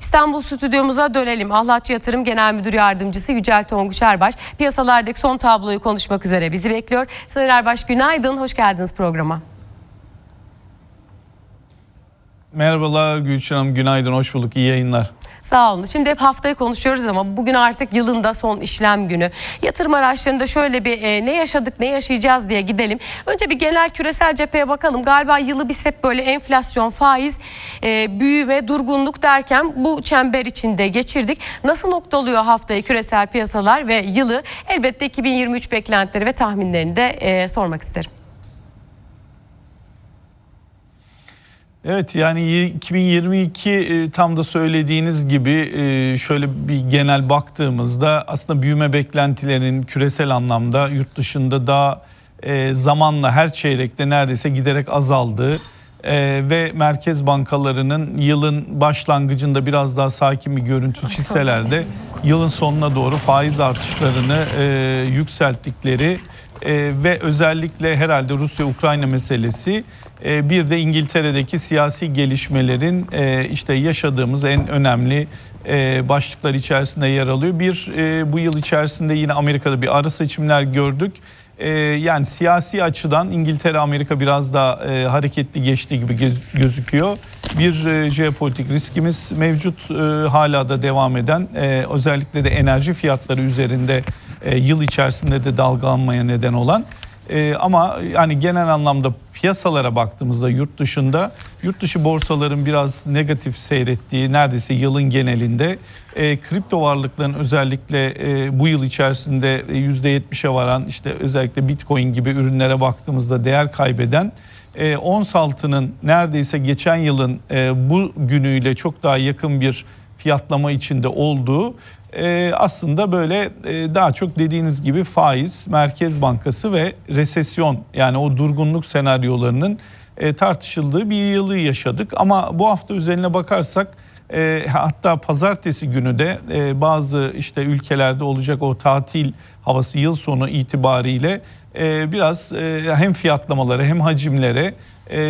İstanbul stüdyomuza dönelim. Ahlatçı Yatırım Genel Müdür Yardımcısı Yücel Tonguç Erbaş piyasalardaki son tabloyu konuşmak üzere bizi bekliyor. Sayın Erbaş günaydın, hoş geldiniz programa. Merhabalar Gülçin Hanım, günaydın, hoş bulduk, iyi yayınlar. Sağ olun. Şimdi hep haftayı konuşuyoruz ama bugün artık yılın da son işlem günü. Yatırım araçlarında şöyle bir e, ne yaşadık ne yaşayacağız diye gidelim. Önce bir genel küresel cepheye bakalım. Galiba yılı biz hep böyle enflasyon, faiz, e, büyüme, durgunluk derken bu çember içinde geçirdik. Nasıl noktalıyor haftayı küresel piyasalar ve yılı? Elbette 2023 beklentileri ve tahminlerini de e, sormak isterim. Evet yani 2022 e, tam da söylediğiniz gibi e, şöyle bir genel baktığımızda aslında büyüme beklentilerinin küresel anlamda yurt dışında daha e, zamanla her çeyrekte neredeyse giderek azaldığı ve merkez bankalarının yılın başlangıcında biraz daha sakin bir görüntü çizseler de yılın sonuna doğru faiz artışlarını yükselttikleri ve özellikle herhalde Rusya-Ukrayna meselesi bir de İngiltere'deki siyasi gelişmelerin e, işte yaşadığımız en önemli e, başlıklar içerisinde yer alıyor. Bir bu yıl içerisinde yine Amerika'da bir ara seçimler gördük. Yani siyasi açıdan İngiltere Amerika biraz daha hareketli geçtiği gibi gözüküyor. Bir jeopolitik riskimiz mevcut hala da devam eden özellikle de enerji fiyatları üzerinde yıl içerisinde de dalgalanmaya neden olan ee, ama yani genel anlamda piyasalara baktığımızda yurt dışında yurt dışı borsaların biraz negatif seyrettiği neredeyse yılın genelinde e, kripto varlıkların özellikle e, bu yıl içerisinde %70'e varan işte özellikle Bitcoin gibi ürünlere baktığımızda değer kaybeden e, ons altının neredeyse geçen yılın e, bu günüyle çok daha yakın bir fiyatlama içinde olduğu e, aslında böyle e, daha çok dediğiniz gibi faiz, Merkez Bankası ve resesyon yani o durgunluk senaryolarının e, tartışıldığı bir yılı yaşadık. Ama bu hafta üzerine bakarsak e, hatta pazartesi günü de e, bazı işte ülkelerde olacak o tatil havası yıl sonu itibariyle e, biraz e, hem fiyatlamaları hem hacimlere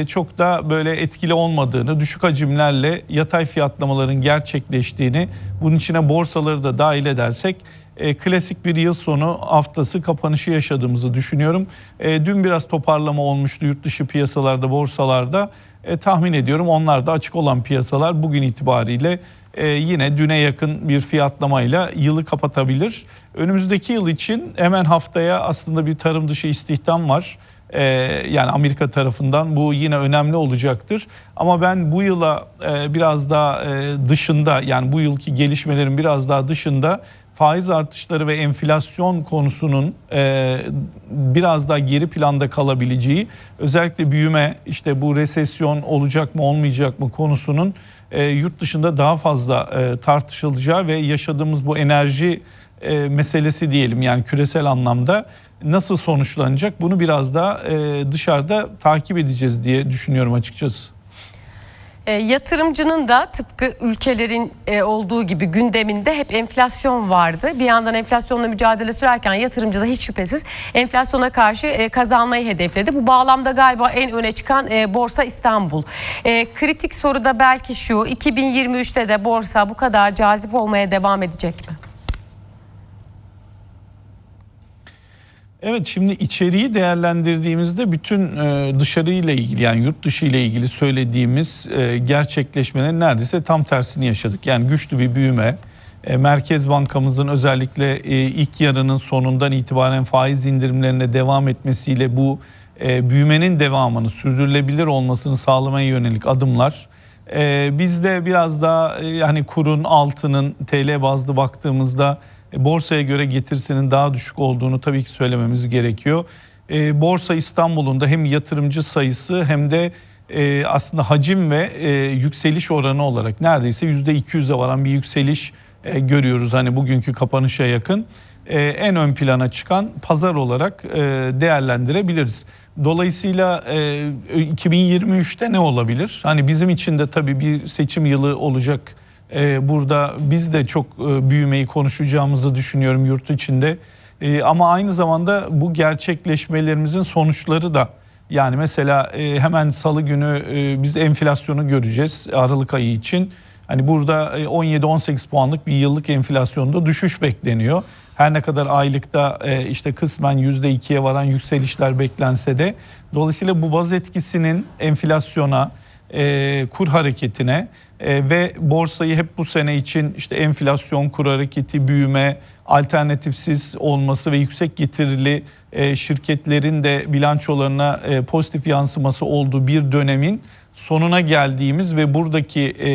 çok da böyle etkili olmadığını, düşük hacimlerle yatay fiyatlamaların gerçekleştiğini, bunun içine borsaları da dahil edersek e, klasik bir yıl sonu haftası kapanışı yaşadığımızı düşünüyorum. E, dün biraz toparlama olmuştu yurt dışı piyasalarda, borsalarda. tahmin ediyorum onlar da açık olan piyasalar bugün itibariyle yine düne yakın bir fiyatlamayla yılı kapatabilir. Önümüzdeki yıl için hemen haftaya aslında bir tarım dışı istihdam var. Ee, yani Amerika tarafından bu yine önemli olacaktır. Ama ben bu yıla e, biraz daha e, dışında yani bu yılki gelişmelerin biraz daha dışında faiz artışları ve enflasyon konusunun e, biraz daha geri planda kalabileceği özellikle büyüme işte bu resesyon olacak mı olmayacak mı konusunun yurt dışında daha fazla tartışılacağı ve yaşadığımız bu enerji meselesi diyelim yani küresel anlamda nasıl sonuçlanacak bunu biraz daha e, dışarıda takip edeceğiz diye düşünüyorum açıkçası. E, yatırımcının da tıpkı ülkelerin e, olduğu gibi gündeminde hep enflasyon vardı. Bir yandan enflasyonla mücadele sürerken yatırımcı da hiç şüphesiz enflasyona karşı e, kazanmayı hedefledi. Bu bağlamda galiba en öne çıkan e, Borsa İstanbul. E, kritik soru da belki şu 2023'te de borsa bu kadar cazip olmaya devam edecek mi? Evet şimdi içeriği değerlendirdiğimizde bütün e, dışarıyla ilgili yani yurt dışı ile ilgili söylediğimiz e, gerçekleşmenin neredeyse tam tersini yaşadık. Yani güçlü bir büyüme, e, Merkez Bankamızın özellikle ilk yarının sonundan itibaren faiz indirimlerine devam etmesiyle bu büyümenin devamını sürdürülebilir olmasını sağlamaya yönelik adımlar. Bizde biraz daha yani kurun altının TL bazlı baktığımızda e, borsaya göre getirisinin daha düşük olduğunu tabii ki söylememiz gerekiyor. E, Borsa İstanbul'un da hem yatırımcı sayısı hem de e, aslında hacim ve yükseliş oranı olarak neredeyse %200'e varan bir yükseliş görüyoruz hani bugünkü kapanışa yakın. En ön plana çıkan pazar olarak değerlendirebiliriz. Dolayısıyla 2023'te ne olabilir? Hani bizim için de tabii bir seçim yılı olacak ee, burada biz de çok e, büyümeyi konuşacağımızı düşünüyorum yurt içinde. Ee, ama aynı zamanda bu gerçekleşmelerimizin sonuçları da yani mesela e, hemen salı günü e, biz enflasyonu göreceğiz Aralık ayı için. Hani burada e, 17-18 puanlık bir yıllık enflasyonda düşüş bekleniyor. Her ne kadar aylıkta e, işte kısmen %2'ye varan yükselişler beklense de dolayısıyla bu baz etkisinin enflasyona, e, kur hareketine e, ve borsayı hep bu sene için işte enflasyon, kur hareketi, büyüme, alternatifsiz olması ve yüksek getirili e, şirketlerin de bilançolarına e, pozitif yansıması olduğu bir dönemin sonuna geldiğimiz ve buradaki e,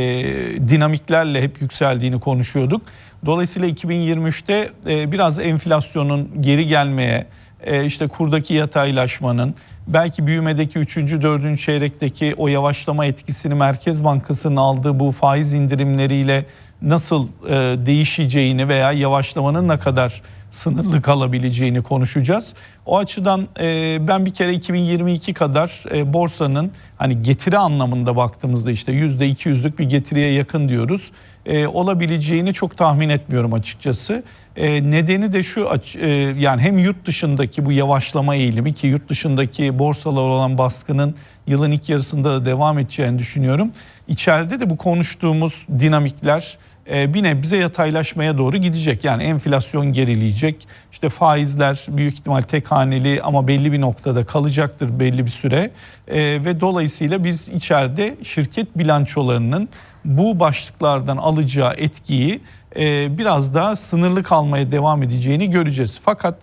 dinamiklerle hep yükseldiğini konuşuyorduk. Dolayısıyla 2023'te e, biraz enflasyonun geri gelmeye, e, işte kurdaki yataylaşmanın, belki büyümedeki 3. 4. çeyrekteki o yavaşlama etkisini Merkez Bankası'nın aldığı bu faiz indirimleriyle nasıl e, değişeceğini veya yavaşlamanın ne kadar sınırlı kalabileceğini konuşacağız. O açıdan e, ben bir kere 2022 kadar e, borsanın hani getiri anlamında baktığımızda işte %200'lük bir getiriye yakın diyoruz. E, olabileceğini çok tahmin etmiyorum açıkçası. E, nedeni de şu e, yani hem yurt dışındaki bu yavaşlama eğilimi ki yurt dışındaki borsalar olan baskının yılın ilk yarısında da devam edeceğini düşünüyorum. İçeride de bu konuştuğumuz dinamikler e, bir nebze yataylaşmaya doğru gidecek. Yani enflasyon gerileyecek. İşte faizler büyük ihtimal tek haneli ama belli bir noktada kalacaktır belli bir süre. E, ve dolayısıyla biz içeride şirket bilançolarının bu başlıklardan alacağı etkiyi e, biraz daha sınırlı kalmaya devam edeceğini göreceğiz. Fakat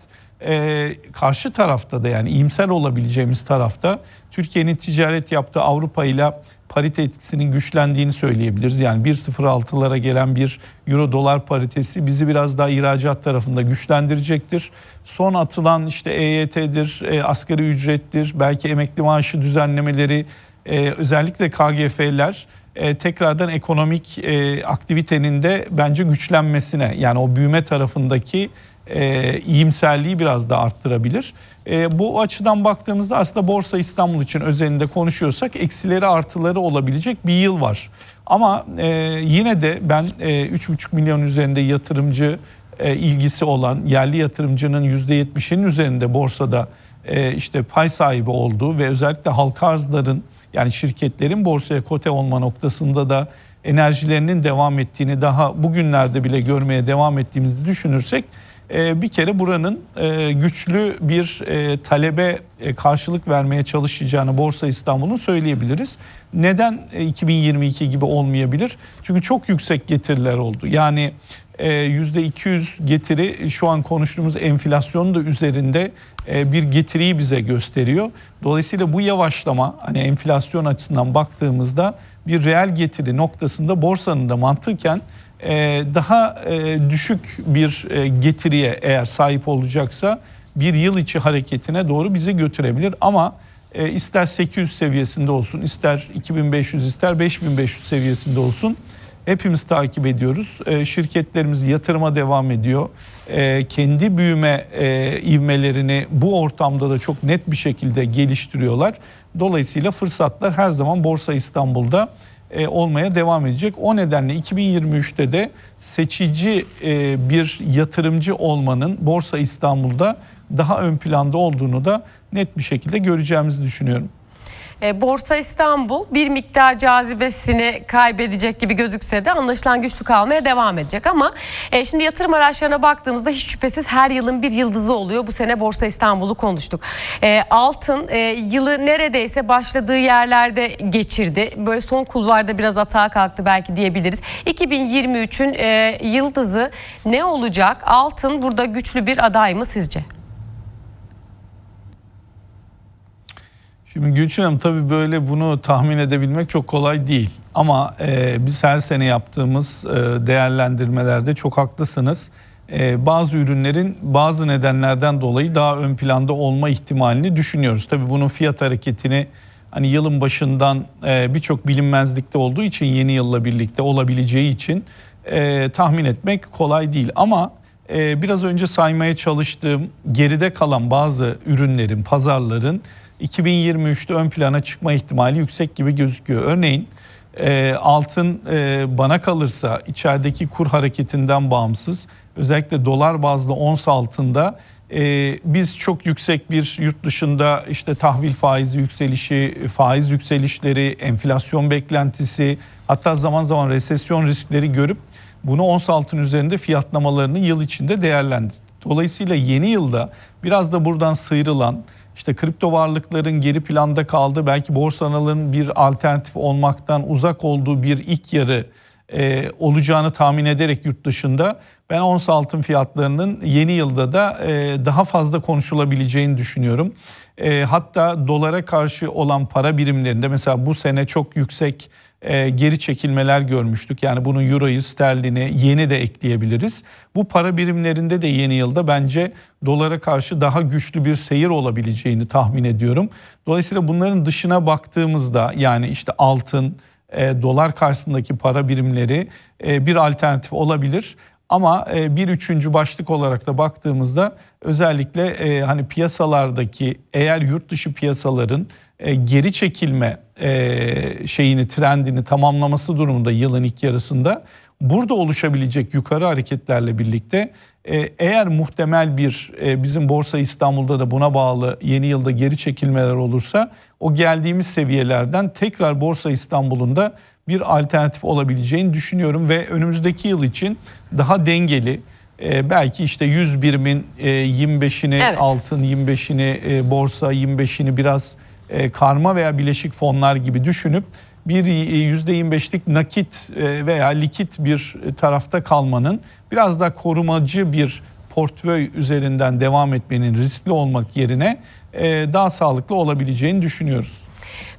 e, karşı tarafta da yani iyimser olabileceğimiz tarafta Türkiye'nin ticaret yaptığı Avrupa ile parite etkisinin güçlendiğini söyleyebiliriz. Yani 1.06'lara gelen bir euro dolar paritesi bizi biraz daha ihracat tarafında güçlendirecektir. Son atılan işte EYT'dir, e, asgari ücrettir, belki emekli maaşı düzenlemeleri, e, özellikle KGF'ler e, tekrardan ekonomik e, aktivitenin de bence güçlenmesine yani o büyüme tarafındaki e, iyimserliği biraz da arttırabilir. E, bu açıdan baktığımızda aslında Borsa İstanbul için özelinde konuşuyorsak eksileri artıları olabilecek bir yıl var. Ama e, yine de ben e, 3,5 milyon üzerinde yatırımcı e, ilgisi olan yerli yatırımcının %70'inin üzerinde borsada e, işte pay sahibi olduğu ve özellikle halka arzların yani şirketlerin borsaya kote olma noktasında da enerjilerinin devam ettiğini daha bugünlerde bile görmeye devam ettiğimizi düşünürsek bir kere buranın e, güçlü bir e, talebe e, karşılık vermeye çalışacağını Borsa İstanbul'un söyleyebiliriz. Neden e, 2022 gibi olmayabilir? Çünkü çok yüksek getiriler oldu. Yani e, %200 getiri şu an konuştuğumuz enflasyonun da üzerinde bir getiriyi bize gösteriyor. Dolayısıyla bu yavaşlama hani enflasyon açısından baktığımızda bir reel getiri noktasında borsanın da mantıken daha e, düşük bir e, getiriye eğer sahip olacaksa bir yıl içi hareketine doğru bizi götürebilir. Ama e, ister 800 seviyesinde olsun, ister 2500, ister 5500 seviyesinde olsun hepimiz takip ediyoruz. E, şirketlerimiz yatırıma devam ediyor. E, kendi büyüme e, ivmelerini bu ortamda da çok net bir şekilde geliştiriyorlar. Dolayısıyla fırsatlar her zaman Borsa İstanbul'da e, olmaya devam edecek. O nedenle 2023'te de seçici e, bir yatırımcı olmanın Borsa İstanbul'da daha ön planda olduğunu da net bir şekilde göreceğimizi düşünüyorum. E, Borsa İstanbul bir miktar cazibesini kaybedecek gibi gözükse de anlaşılan güçlü kalmaya devam edecek. Ama e, şimdi yatırım araçlarına baktığımızda hiç şüphesiz her yılın bir yıldızı oluyor. Bu sene Borsa İstanbul'u konuştuk. E, altın yılı neredeyse başladığı yerlerde geçirdi. Böyle son kulvarda biraz atağa kalktı belki diyebiliriz. 2023'ün e, yıldızı ne olacak? Altın burada güçlü bir aday mı sizce? Şimdi Gülçin Hanım tabii böyle bunu tahmin edebilmek çok kolay değil. Ama e, biz her sene yaptığımız e, değerlendirmelerde çok haklısınız. E, bazı ürünlerin bazı nedenlerden dolayı daha ön planda olma ihtimalini düşünüyoruz. Tabii bunun fiyat hareketini hani yılın başından e, birçok bilinmezlikte olduğu için yeni yılla birlikte olabileceği için e, tahmin etmek kolay değil. Ama e, biraz önce saymaya çalıştığım geride kalan bazı ürünlerin, pazarların 2023'te ön plana çıkma ihtimali yüksek gibi gözüküyor. Örneğin e, altın e, bana kalırsa içerideki kur hareketinden bağımsız özellikle dolar bazlı ons altında e, biz çok yüksek bir yurt dışında işte tahvil faizi yükselişi, faiz yükselişleri, enflasyon beklentisi, Hatta zaman zaman resesyon riskleri görüp bunu ons altın üzerinde fiyatlamalarını yıl içinde değerlendir. Dolayısıyla yeni yılda biraz da buradan sıyrılan işte kripto varlıkların geri planda kaldığı belki borsaların bir alternatif olmaktan uzak olduğu bir ilk yarı e, olacağını tahmin ederek yurt dışında ben ons altın fiyatlarının yeni yılda da e, daha fazla konuşulabileceğini düşünüyorum. E, hatta dolara karşı olan para birimlerinde mesela bu sene çok yüksek e, geri çekilmeler görmüştük. Yani bunun euroyu, sterlini, yeni de ekleyebiliriz. Bu para birimlerinde de yeni yılda bence dolara karşı daha güçlü bir seyir olabileceğini tahmin ediyorum. Dolayısıyla bunların dışına baktığımızda yani işte altın, e, dolar karşısındaki para birimleri e, bir alternatif olabilir. Ama e, bir üçüncü başlık olarak da baktığımızda özellikle e, hani piyasalardaki eğer yurt dışı piyasaların e, geri çekilme e, şeyini trendini tamamlaması durumunda yılın ilk yarısında burada oluşabilecek yukarı hareketlerle birlikte e, eğer muhtemel bir e, bizim Borsa İstanbul'da da buna bağlı yeni yılda geri çekilmeler olursa o geldiğimiz seviyelerden tekrar Borsa İstanbul'un da bir alternatif olabileceğini düşünüyorum ve önümüzdeki yıl için daha dengeli e, belki işte 100 birimin e, 25'ini Evet. altın 25'ini e, borsa 25'ini biraz karma veya bileşik fonlar gibi düşünüp bir e, %25'lik nakit e, veya likit bir tarafta kalmanın biraz daha korumacı bir portföy üzerinden devam etmenin riskli olmak yerine e, daha sağlıklı olabileceğini düşünüyoruz.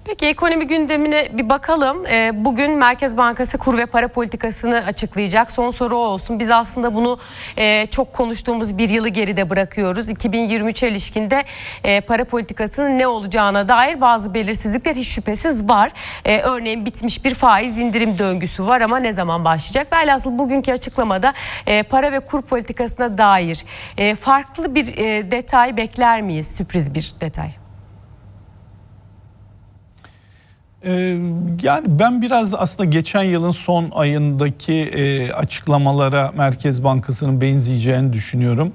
Peki ekonomi gündemine bir bakalım. Ee, Bugün Merkez Bankası kur ve para politikasını açıklayacak. Son soru olsun. Biz aslında bunu e, çok konuştuğumuz bir yılı geride bırakıyoruz. 2023'e ilişkinde e, para politikasının ne olacağına dair bazı belirsizlikler hiç şüphesiz var. E, Örneğin bitmiş bir faiz indirim döngüsü var ama ne zaman başlayacak? Velhasıl bugünkü açıklamada e, para ve kur politikasına dair e, farklı bir e, detay bekler miyiz? Sürpriz bir detay. Ee, Yani ben biraz aslında geçen yılın son ayındaki e, açıklamalara Merkez Bankası'nın benzeyeceğini düşünüyorum.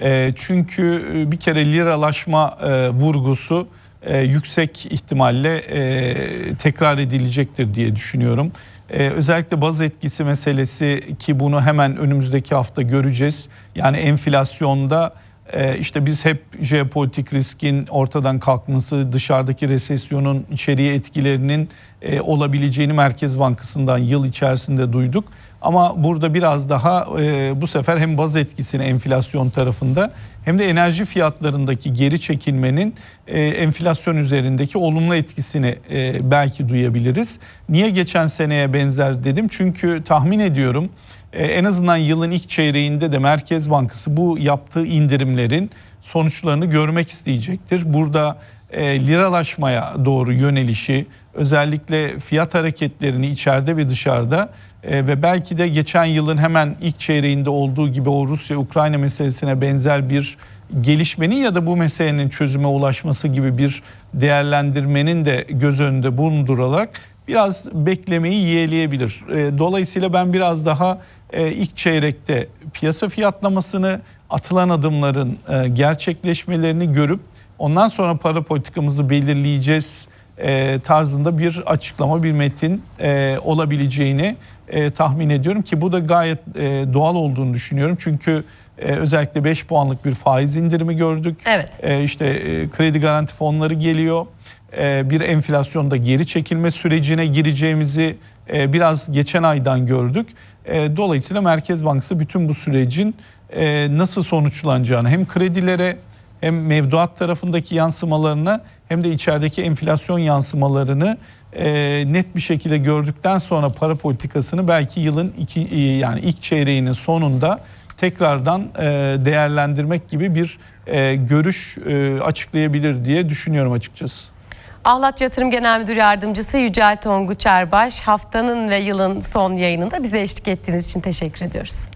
E, Çünkü bir kere liralaşma e, vurgusu e, yüksek ihtimalle e, tekrar edilecektir diye düşünüyorum. E, Özellikle baz etkisi meselesi ki bunu hemen önümüzdeki hafta göreceğiz. Yani enflasyonda ee, işte biz hep jeopolitik riskin ortadan kalkması, dışarıdaki resesyonun içeriye etkilerinin e, olabileceğini Merkez Bankası'ndan yıl içerisinde duyduk. Ama burada biraz daha e, bu sefer hem baz etkisini enflasyon tarafında hem de enerji fiyatlarındaki geri çekilmenin e, enflasyon üzerindeki olumlu etkisini belki duyabiliriz. Niye geçen seneye benzer dedim? Çünkü tahmin ediyorum e, en azından yılın ilk çeyreğinde de Merkez Bankası bu yaptığı indirimlerin sonuçlarını görmek isteyecektir. Burada e, liralaşmaya doğru yönelişi özellikle fiyat hareketlerini içeride ve dışarıda e, ve belki de geçen yılın hemen ilk çeyreğinde olduğu gibi o Rusya-Ukrayna meselesine benzer bir gelişmenin ya da bu meselenin çözüme ulaşması gibi bir değerlendirmenin de göz önünde bulundurularak biraz beklemeyi yeğleyebilir. E, Dolayısıyla ben biraz daha e, ilk çeyrekte piyasa fiyatlamasını, atılan adımların e, gerçekleşmelerini görüp ondan sonra para politikamızı belirleyeceğiz tarzında bir açıklama, bir metin olabileceğini tahmin ediyorum ki bu da gayet doğal olduğunu düşünüyorum. Çünkü özellikle 5 puanlık bir faiz indirimi gördük. Evet. İşte kredi garanti fonları geliyor. E, bir enflasyonda geri çekilme sürecine gireceğimizi e, biraz geçen aydan gördük. E, dolayısıyla Merkez Bankası bütün bu sürecin e, nasıl sonuçlanacağını hem kredilere hem mevduat tarafındaki yansımalarına hem de içerideki enflasyon yansımalarını net bir şekilde gördükten sonra para politikasını belki yılın iki, yani ilk çeyreğinin sonunda tekrardan değerlendirmek gibi bir görüş açıklayabilir diye düşünüyorum açıkçası. Ahlat Yatırım Genel Müdür Yardımcısı Yücel Tonguç Erbaş haftanın ve yılın son yayınında bize eşlik ettiğiniz için teşekkür ediyoruz.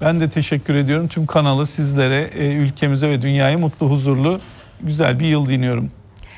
Ben de teşekkür ediyorum. Tüm kanalı sizlere, e, ülkemize ve dünyaya mutlu, huzurlu, güzel bir yıl diliyorum.